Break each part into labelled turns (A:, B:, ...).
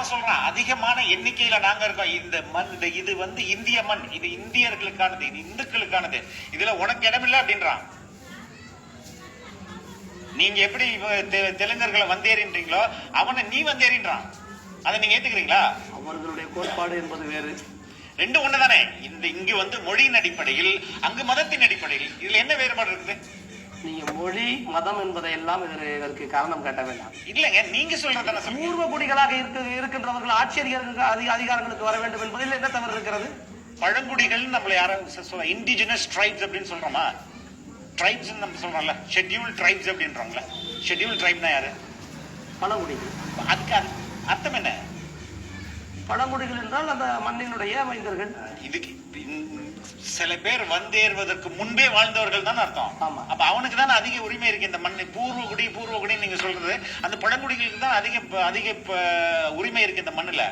A: அவன் சொல்றான் அதிகமான எண்ணிக்கையில நாங்க இருக்கோம். இந்த மண் இந்த இது வந்து இந்திய மண். இது இந்தியர்களுக்கானது இது இந்துக்களுக்கானது. இதுல உனக்கு இடமில்லை அப்படின்றான். நீங்க எப்படி தெலுங்கர்களை வந்தேறின்றீங்களோ அவனை நீ வந்தேறின்றான். அதை நீங்க ஏத்துக்கிறீங்களா?
B: அவர்களுடைய கோட்பாடு என்பது வேறு.
A: ரெண்டு ஒண்ணுதானே? இந்த இங்கு வந்து மொழியின் அடிப்படையில் அங்கு மதத்தின் அடிப்படையில் இதுல என்ன வேறுபாடு இருக்குது?
B: நீங்க மொழி மதம் என்பதை எல்லாம் இதற்கு காரணம் காட்ட வேண்டாம்.
A: இல்லங்க நீங்க சொல்லுங்க
B: பூர்வ குடிகளாக இருக்க இருக்கின்றவர்கள் ஆட்சி அதிகாரங்களுக்கு அதிக அதிகாரங்களுக்கு வர வேண்டும் என்பதில் என்ன தவறு இருக்கிறது?
A: பழங்குடிகள் நம்மள யாரும் சொல்ல இண்டிஜினஸ் ட்ரைப்ஸ் அப்படின்னு சொல்றோமா? ட்ரைப்ஸ் நம்ம சொல்றோம்ல ஷெட்யூல் ட்ரைப்ஸ் அப்படின்றோம்ல ஷெட்யூல் ட்ரைப்னா யாரு?
B: பழங்குடிகள்.
A: அதுக்கு அர்த்த- அர்த்தம் என்ன?
B: பழங்குடிகள் என்றால் அந்த மண்ணினுடைய மைந்தர்கள்
A: இதுக்கு சில பேர் வந்தேறுவதற்கு முன்பே வாழ்ந்தவர்கள் தான் அர்த்தம். அப்ப அவனுக்கு தான் அதிக உரிமை இருக்கு இந்த மண்ணு. பூர்வகுடி பூர்வகுடி நீங்க சொல்றது. அந்த பழங்குடிகளுக்கு தான் அதிக அதிக உரிமை இருக்கு இந்த மண்ணுல.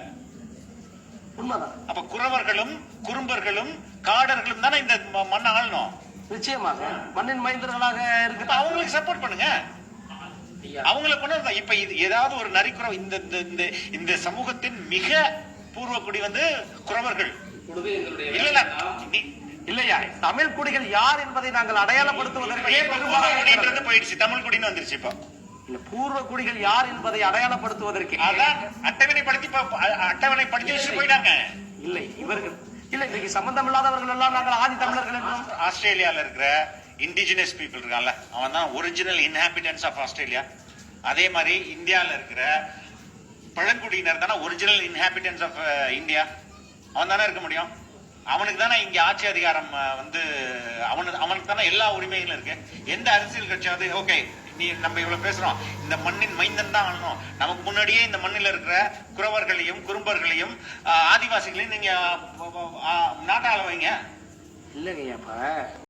A: அப்ப குறவர்களும் குறும்பர்களும் காடர்களும் தானே இந்த மண்ணை ஆளணும்.
B: நிச்சயமாக. மண்ணின் மைந்தர்களாக
A: இப்ப
B: இருக்கிற
A: அவங்களுக்கு சப்போர்ட் பண்ணுங்க. அவங்கள கொண்டு. இப்ப இது ஏதாவது ஒரு நரிக்குறவு இந்த- இந்த இந்த சமூகத்தின் மிக பூர்வக்குடி வந்து குறவர்கள். இல்ல இல்ல. நீ-
B: இல்லையா? தமிழ் குடிகள் யார் என்பதை நாங்கள் அடையாளப்படுத்துவதற்கே
A: போயிடுச்சு? தமிழ் குடின்னு வந்துருச்சு இப்போ.
B: இல்ல, பூர்வ குடிகள் யார் என்பதை அடையாளப்படுத்துவதற்கு
A: அட்டவணைப்படுத்தி வச்சுட்டு போயிட்டாங்க.
B: இல்லை இவர்கள் இல்ல இன்னைக்கு சம்பந்தம் இல்லாதவர்கள் எல்லாம் நாங்கள் ஆதி தமிழர்கள் என்றும்.
A: ஆஸ்திரேலியால இருக்கிற இண்டிஜினஸ் பீப்புள் இருக்கான்ல அவன் தான் ஒரிஜினல் இன்ஹாபிட்டன்ஸ் ஆஃப் ஆஸ்திரேலியா. அதே மாதிரி இந்தியால இருக்கிற பழங்குடியினர் தானே ஒரிஜினல் இன்ஹாபிட்டன்ஸ் ஆஃப் இந்தியா அவன் தானே இருக்க முடியும். அவனுக்கு தானே இங்கே ஆட்சி அதிகாரம் uh, வந்து அவனுக்கு அவனுக்கு தானே எல்லா உரிமைகளும் இருக்கு. எந்த அரசியல் கட்சியாவது ஓகே நீ நம்ம இவ்வளவு பேசுறோம். இந்த மண்ணின் மைந்தன் தான் ஆளணும் நமக்கு முன்னாடியே இந்த மண்ணில் இருக்கிற குறவர்களையும் குறும்பர்களையும் uh, ஆதிவாசிகளையும் நீங்க அஹ், நாட்டாள வைங்க.
B: இல்லைங்கய்யா